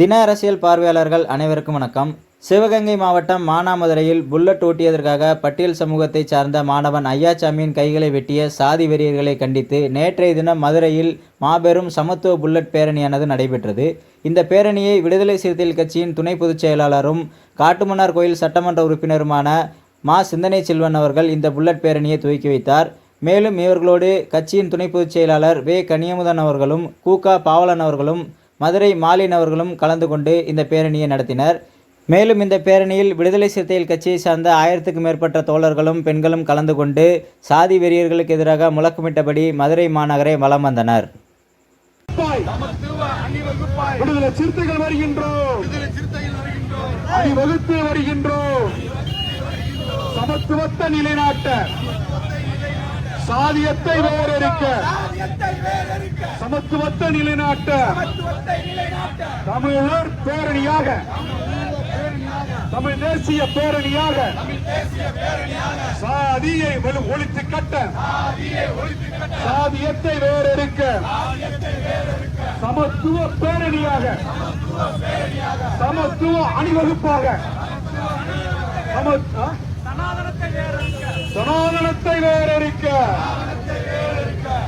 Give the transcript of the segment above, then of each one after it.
தின அரசியல் பார்வையாளர்கள் அனைவருக்கும் வணக்கம். சிவகங்கை மாவட்டம் மானாமதுரையில் புல்லட் ஓட்டியதற்காக பட்டியல் சமூகத்தைச் சார்ந்த மாணவன் ஐயாச்சாமியின் கைகளை வெட்டிய சாதி வெறியர்களை கண்டித்து நேற்றைய தினம் மதுரையில் மாபெரும் சமத்துவ புல்லட் பேரணியானது நடைபெற்றது. இந்த பேரணியை விடுதலை சிறுத்தைகள் கட்சியின் துணை பொதுச் செயலாளரும் காட்டுமன்னார் கோயில் சட்டமன்ற உறுப்பினருமான மா. சிந்தனை செல்வன் அவர்கள் இந்த புல்லட் பேரணியை துவக்கி வைத்தார். மேலும் இவர்களோடு கட்சியின் துணை பொதுச் செயலாளர் வே. கனியமுதன் அவர்களும் கூகா பாவலன் அவர்களும் மதுரை மாலின் அவர்களும் கலந்து கொண்டு இந்த பேரணியை நடத்தினர். மேலும் இந்த பேரணியில் விடுதலை சிறுத்தைகள் கட்சியை சார்ந்த ஆயிரத்துக்கும் மேற்பட்ட தோழர்களும் பெண்களும் கலந்து கொண்டு சாதி வெறியர்களுக்கு எதிராக முழக்கமிட்டபடி மதுரை மாநகரை வலம் வந்தனர். விடுதலை சிறுத்தைகள் வருகின்றோம். வருகின்றோம். சமத்துவத்தை நிலைநாட்ட சாதியத்தை வேறறுக்க சமத்துவத்தை நிலைநாட்ட. தமிழர் பேரணியாக. தமிழ் தேசிய பேரணியாக. சாதியை ஒழித்து கட்ட. சாதியத்தை வேறறுக்க சமத்துவ பேரணியாக. சமத்துவ அணிவகுப்பாக. சம- ஆ? சனாதனத்தை வேறறுக்க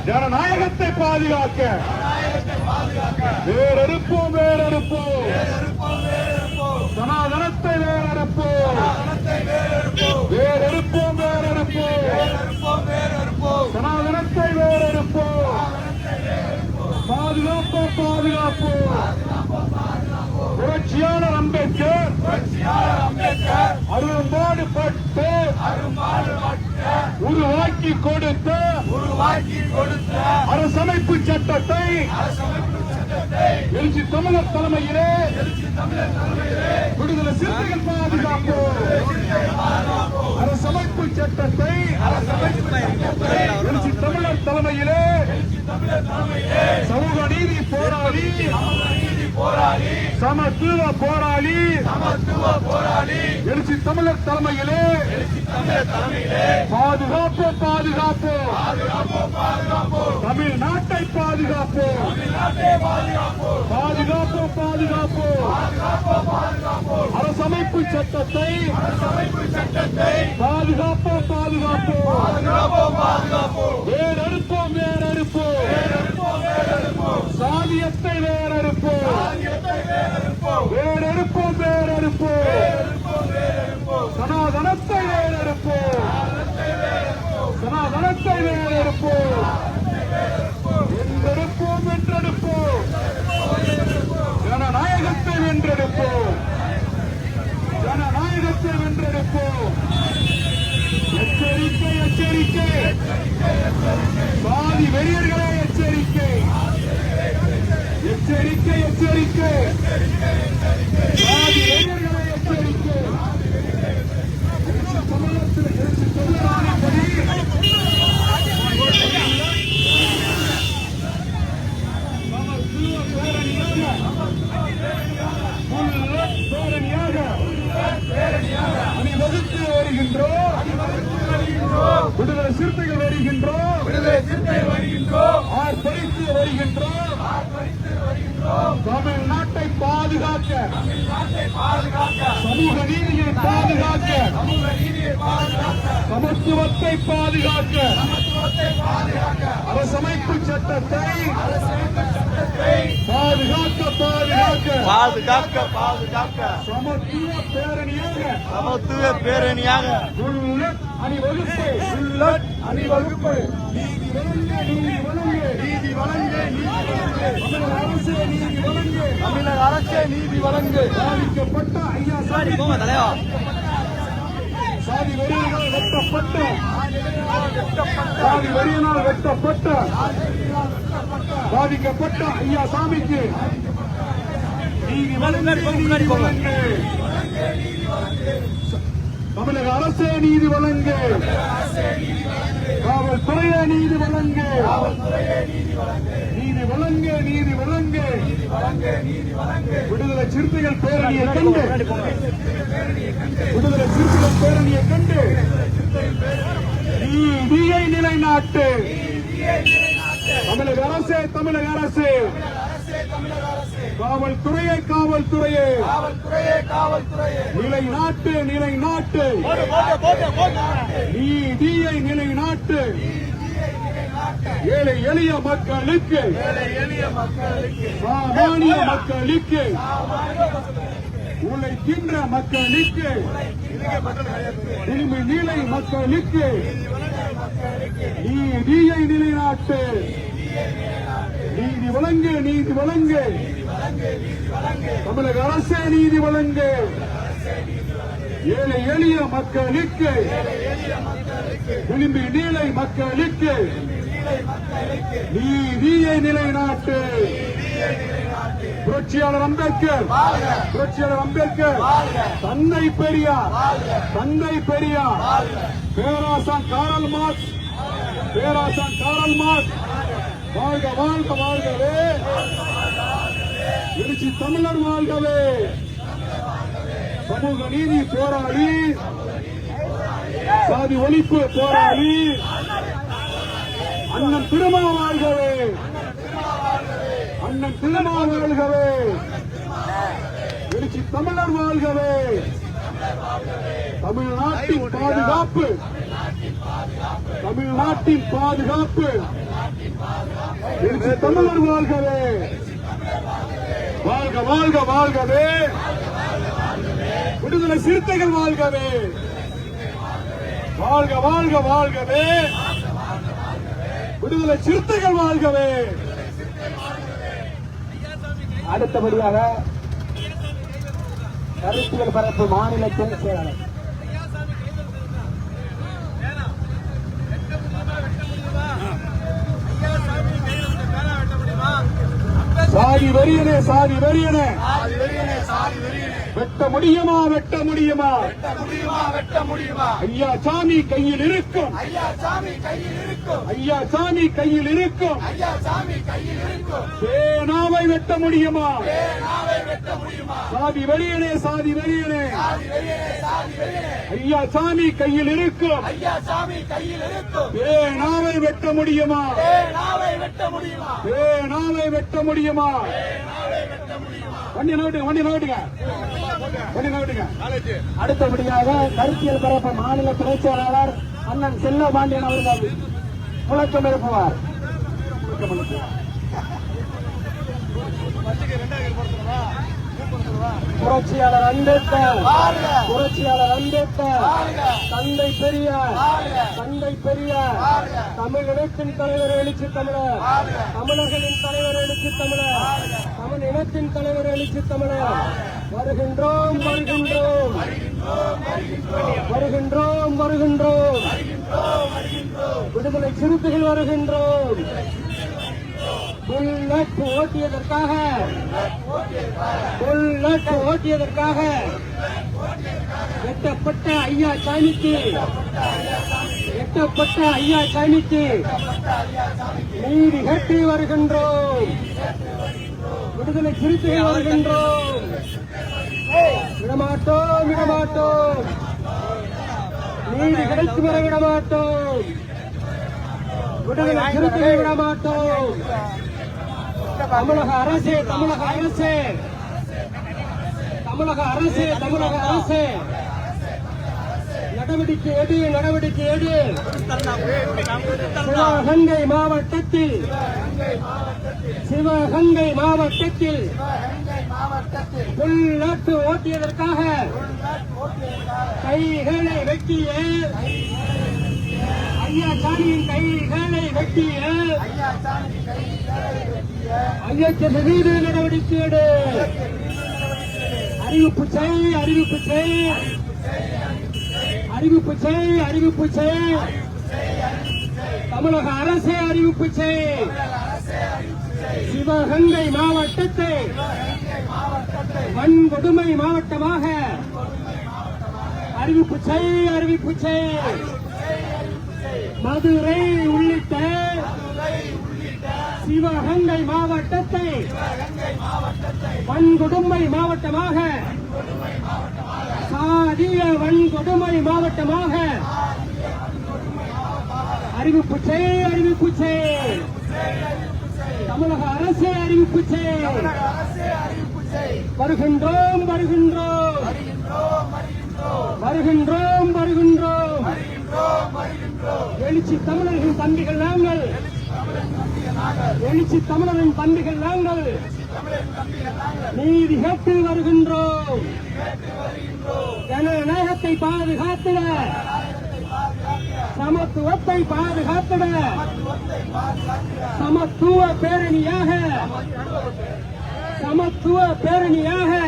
ஜனநாயகத்தை பாதுகாக்க. வேறறுப்போம் வேறறுப்போம் சனாதனத்தை வேறறுப்போம் வேறறுப்போம் வேறறுப்போம் சனாதனத்தை வேறறுப்போம் பாதுகாப்போம் பாதுகாப்போம். புரட்சியாளர் அம்பேத்கர். அரும்பாடு பட்டு உருவாக்கி கொடுத்த அரசமைப்பு சட்டத்தை எழுச்சி தமிழர் தலைமையிலே விடுதலை சிறுத்தைகள் பாதுகாப்போம் அரசமைப்பு சட்டத்தை எழுச்சி தமிழர் தலைமையிலே சமூக நீதி போராளி. சமத்துவ போராளி. எழுச்சி தமிழர் தலைமையிலே. பாதுகாப்பு பாதுகாப்பு. தமிழ்நாட்டை பாதுகாப்பு. பாதுகாப்பு. பாதுகாப்பு அரசமைப்பு சட்டத்தை. பாதுகாப்பு பாதுகாப்பு. வேறறுப்போம் வேறறுப்போம் சாதியத்தை வேறறுப்போம். வேறறுப்போம். வேறறுப்போம் சனாதனத்தை வேறறுப்போம். சனாதனத்தை வேறறுப்போம். என்றெடுப்போம் வென்றெடுப்போம் ஜனநாயகத்தை வென்றெடுப்போம். ஜனநாயகத்தை வென்றெடுப்போம். எச்சரிக்கை எச்சரிக்கை சாதி வெறியர்களே எச்சரிக்கை எச்சரிக்கை எச்சரிக்கை சாதி வெறியர்களே எச்சரிக்கை எழுச்சி தமிழகத்தில் எழுச்சி தமிழரானபடி சமத்துவ பேரணியாக அணிவகுத்து வருகின்றோம் விடுதலை சிறுத்தைகள் வருகின்றோம் விடுதலை சிறுத்தைகள் வருகின்றோம் ஆர்ப்பரித்து வருகின்றோம் தமிழ்நாட்டை பாதுகாக்க சமூக நீதியை பாதுகாக்க சமத்துவத்தை பாதுகாக்க அரசமைப்பு சட்டத்தை பாதுகாக்க. பாதுகாக்க பாதுகாக்க. சமத்துவ பேரணியாக. சமத்துவ பேரணியாக. அணிவகுப்பு அணிவகுப்பு நீதி வழங்க நீதி வழங்க. நீதி வழங்க அரசே நீதி வழங்க. தமிழக அரசே நீதி வழங்கு. பாதிக்கப்பட்ட ஐயா சாதி தலைவா சாதி வெறியினால் வெட்டப்பட்ட. சாதி வெறியினால் வெட்டப்பட்ட. பாதிக்கப்பட்ட ஐயா சாமிக்கு நீதி வழங்க நீதி வழங்க தமிழக அரசே நீதி வழங்கு காவல்துறையே நீதி வழங்கு நீதி வழங்கு நீதி வழங்கு விடுதலை சிறுத்தைகள் பேரணியை கண்டு விடுதலை சிறுத்தைகள் பேரணியை கண்டு நீதியை நிலைநாட்டு தமிழக அரசே தமிழக அரசு காவல்துறையை காவல்துறையை. காவல்துறையே காவல்துறையே. நிலை நாட்டு நிலை நாட்டு. நீதியை நிலை நாட்டு. ஏழை எளிய மக்களுக்கு. எளிய மக்களுக்கு. சாமானிய மக்களுக்கு. உழைக்கின்ற மக்களுக்கு. உரிமை நிலை மக்களுக்கு. நீதியை நிலைநாட்டு நீதி வழங்கு நீதி வழங்கு. தமிழக அரசே நீதி வழங்கு. ஏழை எளிய மக்களுக்கு விளிம்பி நீலை மக்களுக்கு நீதியை நிலைநாட்டு. புரட்சியாளர் அம்பேத்கர் புரட்சியாளர் அம்பேத்கர் தந்தை பெரியார் தந்தை பெரியார். பேராசான் காரல் மார்க்ஸ் பேராசான் காரல் மார்க்ஸ். வாழ்க வாழ்க வாழ்கவே. எழுச்சி தமிழர் வாழ்கவே. சமூக நீதி போராளி. சாதி ஒழிப்பு போராளி. அண்ணன் திருமா வாழ்கவே. அண்ணன் திருமா வாழ்கவே. எழுச்சி தமிழர் வாழ்கவே. தமிழ்நாட்டின் பாதுகாப்பு. தமிழ்நாட்டின் பாதுகாப்பு. எழுச்சி தமிழர் வாழ்கவே. வாழ்க வாழ்க வாழ்கவே. விடுதலை சிறுத்தைகள் வாழ்கவே. வாழ்க வாழ்க வாழ்கவே. விடுதலை சிறுத்தைகள் வாழ்கவே. அடுத்தபடியாக கருத்துகள் பரப்பு மாநில செயலாளர். சாதி வெறியனே சாதி வெறியனே. சாதி வெறியனே சாதி வெறியனே. வெட்ட முடியுமா வெட்ட முடியுமா? வெட்ட முடியுமா வெட்ட முடியுமா? ஐயா சாமி கையில் இருக்கும். ஐயா சாமி கையில் இருக்கும். ஐயா சாமி கையில் இருக்கும். ஐயா சாமி கையில் இருக்கும். பேனாவை வெட்ட முடியுமா? நாவை வெட்ட முடியுமா? சாதி வெறியனே சாதி வெறியனே சாதி வெறியனே சாதி வெறியனே ஐயா சாமி கையில் இருக்கும். ஐயா சாமி கையில் இருக்கும். பேனாவை வெட்ட முடியுமா? நாவை வெட்ட முடியுமா? பேனாவை வெட்ட முடியுமா? வண்டி நோட்டுங்க வண்டி நோட்டுங்க வண்டி நோட்டுங்க அடுத்தபடியாக கருத்தியல் பரப்பு மாநில துணை செயலாளர் அண்ணன் செல்ல பாண்டியன் அவர்கள் முழக்கம் எழுப்புவார். முழக்கம் எழுப்புவார். புரட்சியாளர் அம்பேத்கர். புரட்சியாளர் அம்பேத்கர். தந்தை பெரியார். தந்தை பெரியார். தமிழினத்தின் தலைவர் எழுச்சி தமிழர். தமிழர்களின் தலைவர் எழுச்சி தமிழர். தமிழ் இனத்தின் தலைவர் எழுச்சி தமிழர். வருகின்றோம் வருகின்றோம். வருகின்றோம் வருகின்றோம். விடுதலை சிறுத்தைகள் வருகின்றோம். புல்லட் ஓட்டியதற்காக புல்லட் ஓட்டியதற்காக எட்டப்பட்ட ஐயா சாமிக்கு. எட்டப்பட்ட ஐயா சாமிக்கு. நீதி கட்டி வருகின்றோம். விடுதலை சிறுத்தைகள் வருகின்றோம். விடமாட்டோம் விடமாட்டோம். நீதி கிடைத்து வர விடமாட்டோம். விடுதலை சிறுத்தைகள் விடமாட்டோம். தமிழக அரசு தமிழக அரசு. தமிழக அரசு தமிழக அரசு. நடவடிக்கை எடு நடவடிக்கை எடு. சிவகங்கை மாவட்டத்தில் சிவகங்கை மாவட்டத்தில் உள்நாட்டு ஓட்டியதற்காக கைகளை வெட்டிய. ஐயா சாமியின் கைகளை வெட்டிய ஐயத்தின் மீது நடவடிக்கை எடு. அறிவிப்பு செய் அறிவிப்பு செய். அறிவிப்பு செய் அறிவிப்பு செய். தமிழக அரசே அறிவிப்பு செய். சிவகங்கை மாவட்டத்தை வன்கொடுமை மாவட்டமாக அறிவிப்பு செய் அறிவிப்பு செய். மதுரை உள்ளிட்ட சிவகங்கை மாவட்டத்தை வன்கொடுமை மாவட்டமாக சாதிய வன்கொடுமை மாவட்டமாக அறிவிப்பு செய் அறிவிப்பு செய் தமிழக அரசே அறிவிப்பு செய் செய் வருகின்றோம் வருகின்றோம். வருகின்றோம் வருகின்றோம். எழுச்சி தமிழர்களின் தம்பிகள் நாங்கள். எழுச்சி தமிழரின் தம்பிகள் நாங்கள். நீதி கேட்டு வருகின்றோம். ஜனநாயகத்தை பாதுகாத்திட. சமத்துவத்தை பாதுகாத்திட. சமத்துவ பேரணியாக. சமத்துவ பேரணியாக.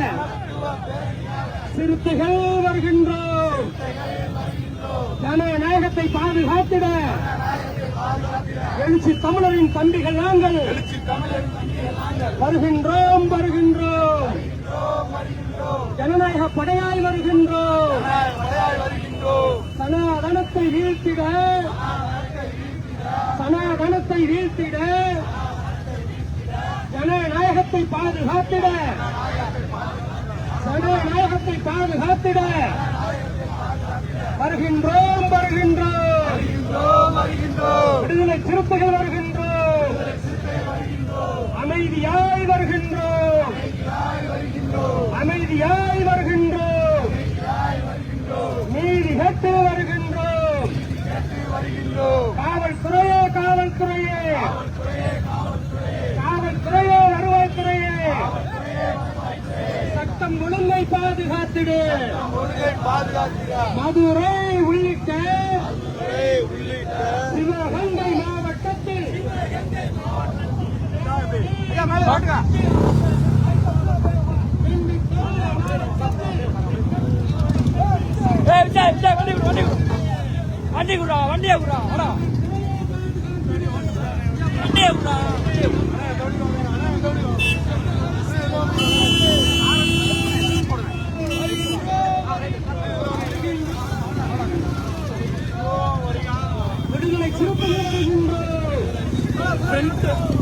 சிறுத்தைகள் வருகின்றோம். ஜனநாயகத்தை பாதுகாத்திட. எழுச்சி தமிழரின் தம்பிகள் நாங்கள். வருகின்றோம் வருகின்றோம். ஜனநாயக படையாய் வருகின்றோம். சனாதனத்தை வீழ்த்திட. சனாதனத்தை வீழ்த்திட. ஜனநாயகத்தை பாதுகாத்திட. ஜனநாயகத்தை பாதுகாத்திட. வருகின்றோம் வருகின்றோம். விடுதலை சிறுத்தைகள் வருகின்றோம். அமைதியாய் வருகின்றோம். அமைதியாய் வருகின்றோம். நீதி கேட்டு வருகின்றோம். காவல்துறையே காவல்துறையே காவல்துறையே. காத்திடு. மதுரை உள்ளிட்ட சிவகங்கை மாவட்டத்தில். வண்டி குடு வண்டி குடு. வண்டியை குடுறா வண்டியை வண்டியை Продолжение следует...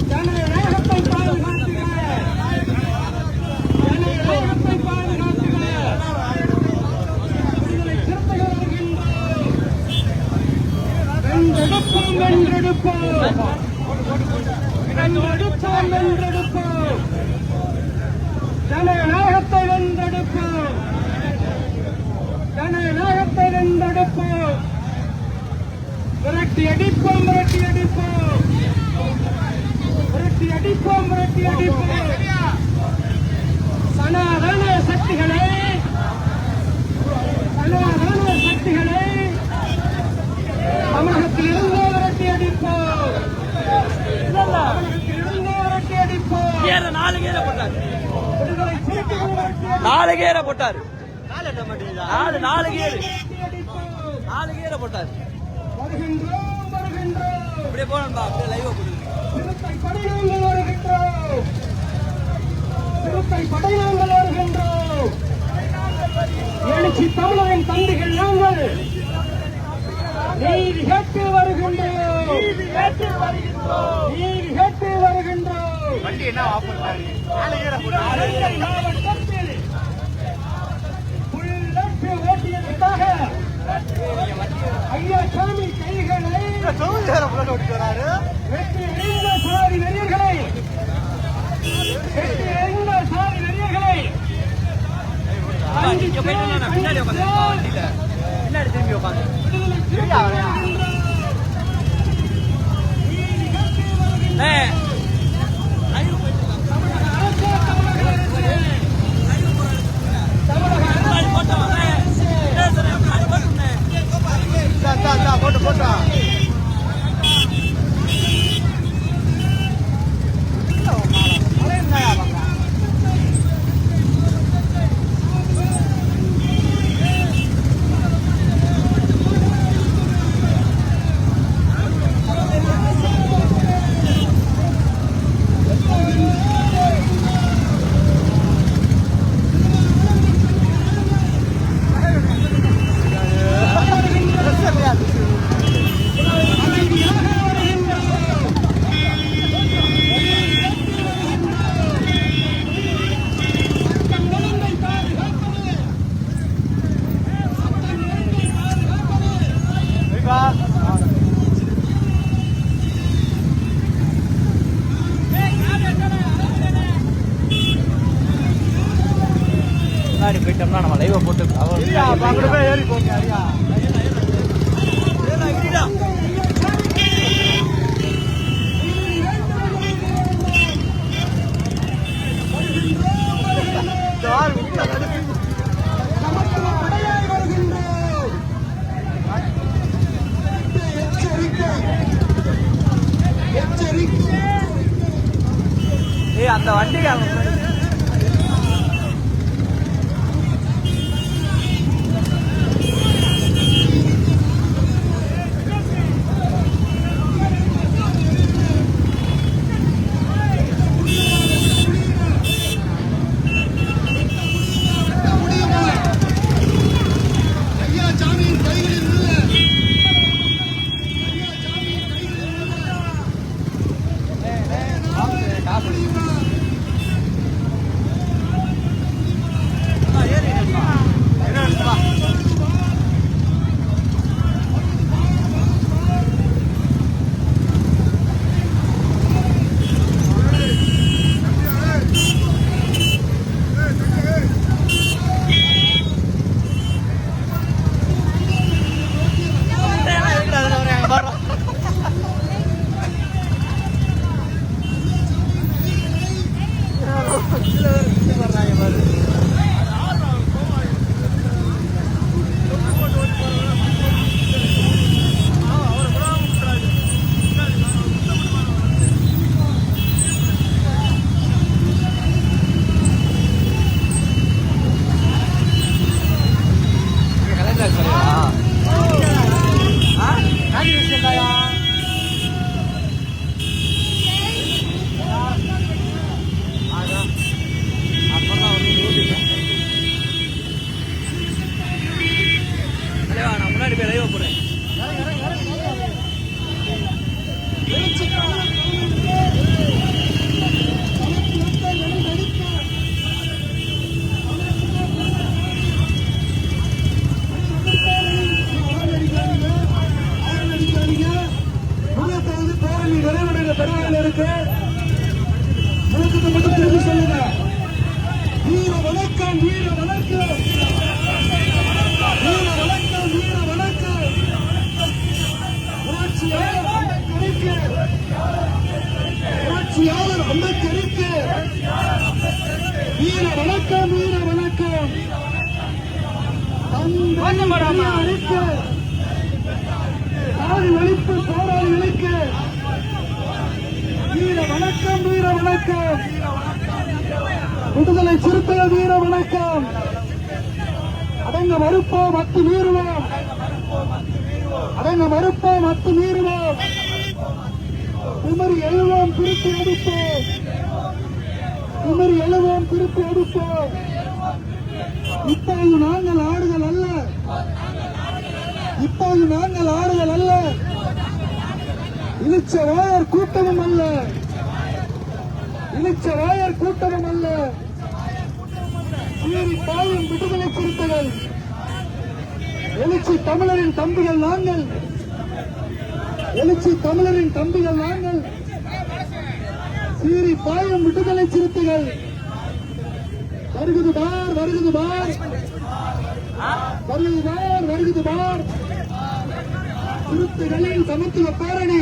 வருகின்றோம் வருகின்றோம். அப்படியே போனோம்பா அப்படியே லைவ் சிறுத்தை படையினங்கள் வருகின்றோம். சிறுத்தை படையினங்கள் வருகின்றோம். எழுச்சி தமிழரின் தம்பிகள் நாங்கள். நீதி கேட்டு வருகின்றோம். நீதி கேட்டு வருகின்றோம். நீதி கேட்டு வருகின்றோம் வண்டி என்ன மாவட்டத்தில் புல்லட்டு ஓட்டியதற்காக ஐயா சாமி பின்னாடி பின்னாடி திரும்பி உட்காந்து அடங்க மறுப்போம் அத்து மீறுவோம். குமரி எழுவோம் திருப்பி அடிப்போம். குமரி எழுவோம் திருப்பி அடிப்போம். இப்போது நாங்கள் ஆடுதல் அல்ல. இப்போது நாங்கள் ஆடுதல் அல்ல. இழிச்ச வாயர் கூட்டமும் அல்ல. இழிச்ச வாயர் கூட்டமும் அல்ல. சீறி பாயும் விடுதலை சிறுத்தைகள். எழுச்சி தமிழரின் தம்பிகள் நாங்கள். எழுச்சி தமிழரின் தம்பிகள் நாங்கள். சீறி பாயும் விடுதலை சிறுத்தைகள். வருகுது பார் வருகுது பார். வருகுது பார் வருகுது பார். சிறுத்தைகளின் சமத்துவ பேரணி.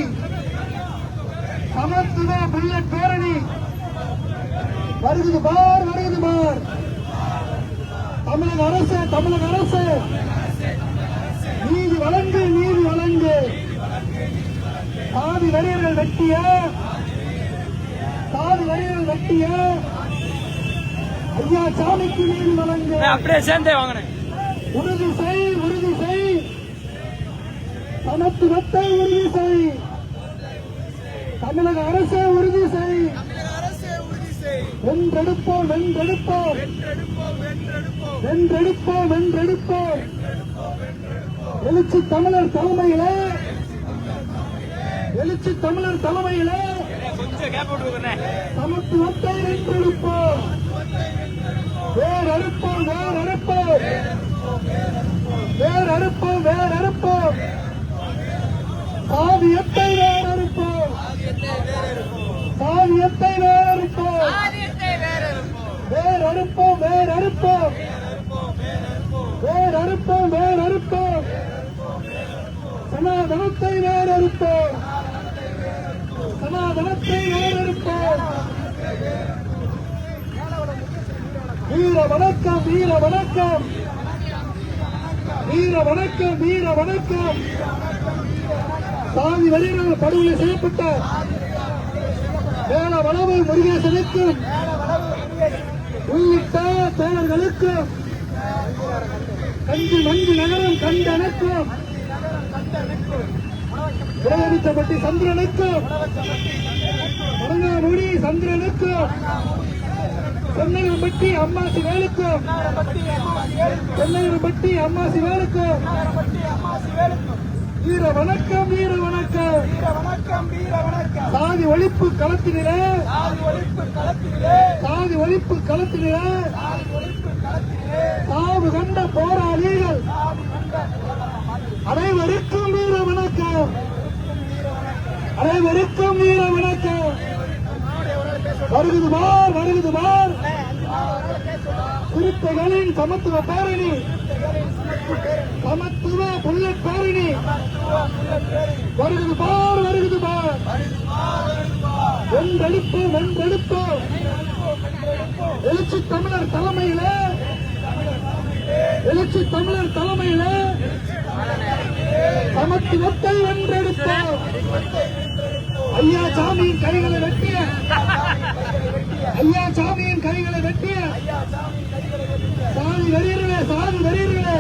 சமத்துவ புல்லட் பேரணி. வருகுது பார் வருகுது பார். தமிழக அரசு தமிழக அரசு. நீதி வழங்கு நீதி வழங்கு. சாதி வரியர்கள் வெட்டிய சாதி வரியர்கள் வெட்டிய ஐயா சாமிக்கு நீதி வழங்கு. அப்படியே சேர்ந்தே வாங்கினேன் உறுதி செய் உறுதி செய். சமத்துவத்தை உறுதி செய். தமிழக அரசே உறுதி செய். வென்றெடுப்போம் வென்றெடுப்போம். வென்றெடுப்போம் வென்றெடுப்போம். எழுச்சி தமிழர் தலைமையிலே எழுச்சி தமிழர் தலைமையிலே சமத்துவத்தை வென்றெடுப்போம் வேர் அறுப்போம் வேர் அறுப்போம் வேர் அறுப்போம் வேர் அறுப்போம் சாதியத்தை வேர் அறுப்போம் சாதியத்தை வேர் அறுப்போம் வேர் அறுப்போம் வேர் அறுப்போம் வேர் அறுப்போம் வேர் அறுப்போம் சனாதனத்தை வேறறுப்போம். அறுப்போம் சனாதனத்தை வேர் அறுப்போம் வீர வணக்கம் வீர வணக்கம் வீர வணக்கம் வீர வணக்கம் சாதி வரியினால் படுகொலை செய்யப்பட்ட மேல வளவு முருகேசனுக்கும் உள்ளிட்ட தோழர்களுக்கும் கஞ்சி மஞ்சு நகரம் கண்ட விளையாடிச்சப்பட்டி சந்திரனுக்கும். மணங்காமூடி சந்திரனுக்கும். சென்னையம்பட்டி அம்மாசி வேலுக்கும். சென்னையம்பட்டி அம்மாசி வேலுக்கும். வீர வணக்கம் வீர வணக்கம். வணக்கம் வீர வணக்கம் சாதி ஒழிப்பு களத்தினிலே. ஒழிப்பு களத்திலே சாதி ஒழிப்பு களத்தினிலே. சாவு கண்ட போராளிகள். அனைவருக்கும் வீர வணக்கம். அனைவருக்கும் வீர வணக்கம். வருகுது மார் வருகுது மார். குறிப்புகளின் சமத்துவ பேரணி. சமத்துவ புல்லட் பேரணி. வருகுது பார் வருகுது பார் வென்றெடுப்பு வென்றெடுப்பு எழுச்சி தமிழர் தலைமையில. எழுச்சி தமிழர் தலைமையில. சமத்துவத்தை வென்றெடுப்போம் ஐயா சாமியின் கைகளை வெட்டிய ஐயா சாமியின் கைகளை வெட்டிய சாதி வெறியர்களே சாதி வெறியர்களே.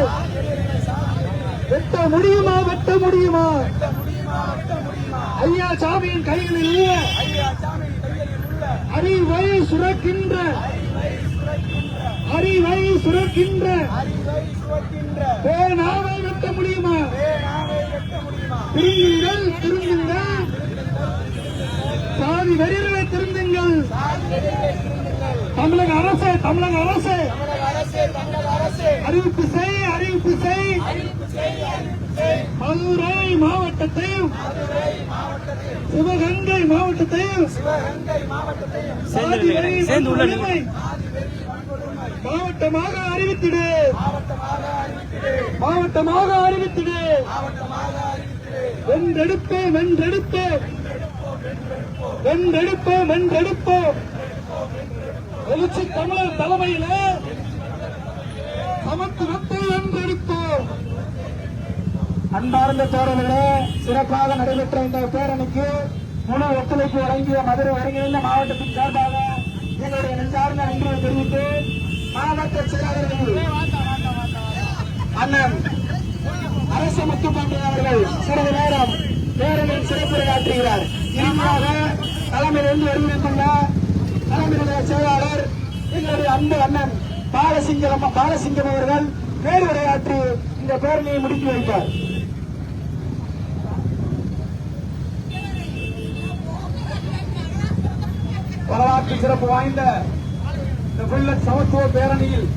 வெட்ட முடியுமா வெட்ட முடியுமா? ஐயா சாமியின் கைகளில் உள்ள அறிவை சுரக்கின்ற. அறிவை சுரக்கின்ற. பேனாவை வெட்ட முடியுமா? பிரியுங்கள் திருந்துங்கள். சாதி வெறியர்களை திருந்துங்கள். தமிழக அரசு தமிழக அரசு. அறிவிப்பு செய் அறிவிப்பு செய். மதுரை மாவட்டத்தையும் சிவகங்கை மாவட்டத்தையும் சாதி வெறி மாவட்டமாக அறிவித்திடு. மாவட்டமாக அறிவித்திடு. வென்றெடுப்போம் வென்றெடுப்போம். வென்றெடுப்போம் வென்றெடுப்போம். எழுச்சி தமிழர் தலைமையில சமத்துவத்தை வென்றெடுப்போம். அன்பார்ந்த தோழர்களே சிறப்பாக நடைபெற்ற இந்த பேரணிக்கு முழு ஒத்துழைப்பு வழங்கிய மதுரை ஒருங்கிணைந்த மாவட்டத்தின் சார்பாக எங்களுடைய நெஞ்சார்ந்த நன்றியை தெரிவித்து மாவட்ட செயலாளர்கள் அண்ணன் அரச முத்துப்பாண்டியன் அவர்கள் சிறிது நேரம் பேரணியில் சிறப்புரையாற்றுகிறார். இறுதியாக தலைமையிலிருந்து ஒருங்கிணைந்துள்ள தலைமை நிலைய செயலாளர் எங்களுடைய அன்பு அண்ணன் பாலசிங்கம் பாலசிங்கம் அவர்கள் பேருரையாற்றி இந்த பேரணியை முடித்து வைத்தார். வரலாற்று சிறப்பு வாய்ந்த இந்த புல்லட் சமத்துவ பேரணியில்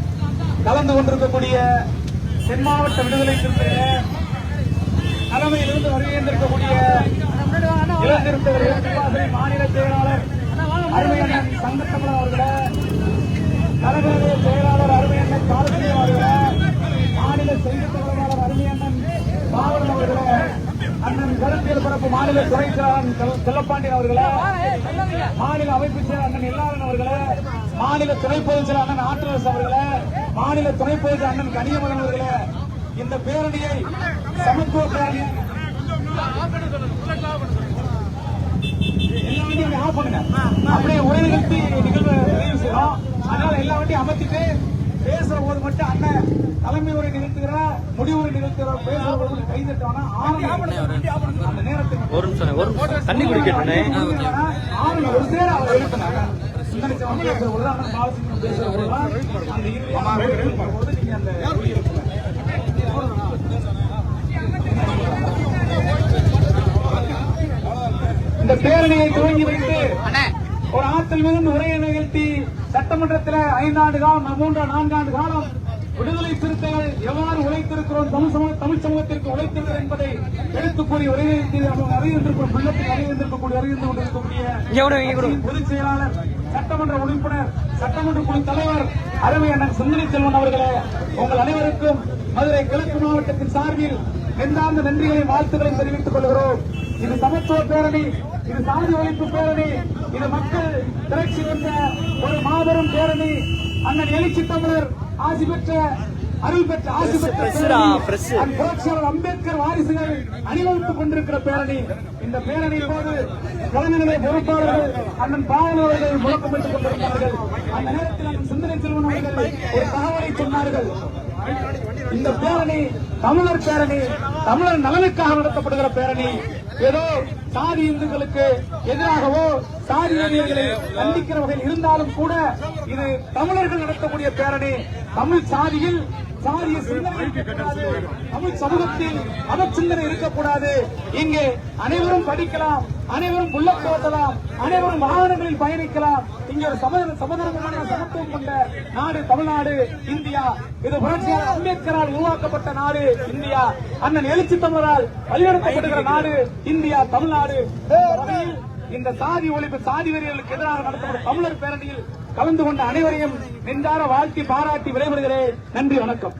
கலந்து கொண்டிருக்கக்கூடிய தென் மாவட்ட விடுதலை சிறுத்தைகள் தலைமையிலிருந்து வருகின்றிருக்கக்கூடிய இளந்திருத்தவர் மாநில செயலாளர் அருமையண்ணன் சங்கத்தமிழன் அவர்களே தலைமையிலே செயலாளர் அருமையண்ணன் பாலசிங்கம் அவர்களை மாநில செய்தி தொடர்பாளர் அருமையண்ணன் பாவலன் அவர்கள அண்ணன் கருத்தியல் பரப்பு மாநில துணை செயலாளர் செல்லப்பாண்டியன் அவர்களை மாநில அமைப்பு செயலர் அண்ணன் எல்லாரன் அவர்களை மாநில துணை பொதுச் செயலர் அண்ணன் ஆற்றரசு அவர்களை மாநில துணை பொதுச் அண்ணன் கனியமகன் அவர்களே இந்த பேரணியை சமத்துவ பேரணி எல்லா வண்டியும் ஆஃப் பண்ணுங்க. அப்படியே உரை நிகழ்த்தி நிகழ்வு நிறைவு செய்யணும் அதனால எல்லா வண்டியும் அமைச்சிட்டு பேசுற போது மட்டும் அண்ணன் தலைமை உரை நிகழ்த்துகிற முடிவுரை நிகழ்த்துகிற பேசுற போது கை தட்டவனா? அந்த நேரத்துக்கு ஒரு நிமிஷம் ஒரு நிமிஷம். தண்ணி குடிக்கட்டுனே ஆளுங்க ஒரு சேர அவர் எழுப்பினாங்க. சிந்தனை பேசுற பொழுது, அண்ணன் பாலசிங்கம் பேசுற போது அந்த இந்த பேரணியை துவங்கி வைத்து ஒரு ஆற்றல் மிகுந்த உரையை நிகழ்த்தி சட்டமன்றத்தில் ஐந்தாண்டு காலம் மூன்று நான்காண்டு காலம் விடுதலை சிறுத்தைகள் எவ்வாறு உழைத்திருக்கிறோம் தமிழ் சமூக தமிழ் சமூகத்திற்கு உழைத்திருக்கிறோம் என்பதை எடுத்துக் கூறி அறிவிந்திருக்கும் பிள்ளத்தில் அறிவிந்திருக்கக்கூடிய அறிவிந்து கொண்டிருக்கக்கூடிய பொதுச் செயலாளர் சட்டமன்ற உறுப்பினர் சட்டமன்ற குழு தலைவர் அருமை அண்ணன் சிந்தனை செல்வன் அவர்களே உங்கள் அனைவருக்கும் மதுரை கிழக்கு மாவட்டத்தின் சார்பில் நெஞ்சார்ந்த நன்றிகளையும் வாழ்த்துக்களையும் தெரிவித்துக் கொள்கிறோம். இது சமத்துவ பேரணி. இது சாதி ஒழிப்பு பேரணி இது மக்கள் திரட்சி என்ற ஒரு மாபெரும் பேரணி. அண்ணன் எழுச்சி தமிழர் ஆசி பெற்ற அருள் பெற்ற ஆசி பெற்ற புரட்சியாளர் அம்பேத்கர் வாரிசுகள் அணிவகுத்துக் கொண்டிருக்கிற பேரணி. இந்த பேரணி போது கலைஞர்களை பொறுப்பாளர்கள் அண்ணன் பாவன் அவர்கள் முழக்கமிட்டுக் கொண்டிருக்கிறார்கள் அந்த நேரத்தில் அண்ணன் சிந்தனை செல்வன் அவர்கள் ஒரு தகவலை சொன்னார்கள். இந்த பேரணி தமிழர் பேரணி தமிழர் நலனுக்காக நடத்தப்படுகிற பேரணி. ஏதோ சாதி இந்துக்களுக்கு எதிராகவோ சாதி வெறியர்களை கண்டிக்கிற வகையில் இருந்தாலும் கூட இது தமிழர்கள் நடத்தக்கூடிய பேரணி. தமிழ் சாதியில் சாதிய சிந்தனை இருக்கக்கூடாது. தமிழ் சமூகத்தில் மதச்சிந்தனை இருக்கக்கூடாது. இங்கே அனைவரும் படிக்கலாம் அனைவரும் உள்ள ஓட்டலாம் அனைவரும் வாகனங்களில் பயணிக்கலாம். இங்கே ஒரு சம சமதர்மமான சமத்துவம் கொண்ட நாடு தமிழ்நாடு இந்தியா. இது புரட்சியாளர் அம்பேத்கரால் உருவாக்கப்பட்ட நாடு இந்தியா. அண்ணன் எழுச்சி தமிழரால் வழிநடத்தப்படுகிற நாடு இந்தியா தமிழ்நாடு. இந்த இந்த சாதி ஒழிப்பு சாதி வெறியர்களுக்கு எதிராக நடத்தப்படும் தமிழர் பேரணியில் கலந்து கொண்ட அனைவரையும் நெஞ்சார வாழ்த்தி பாராட்டி விடைபெறுகிறேன். நன்றி வணக்கம்.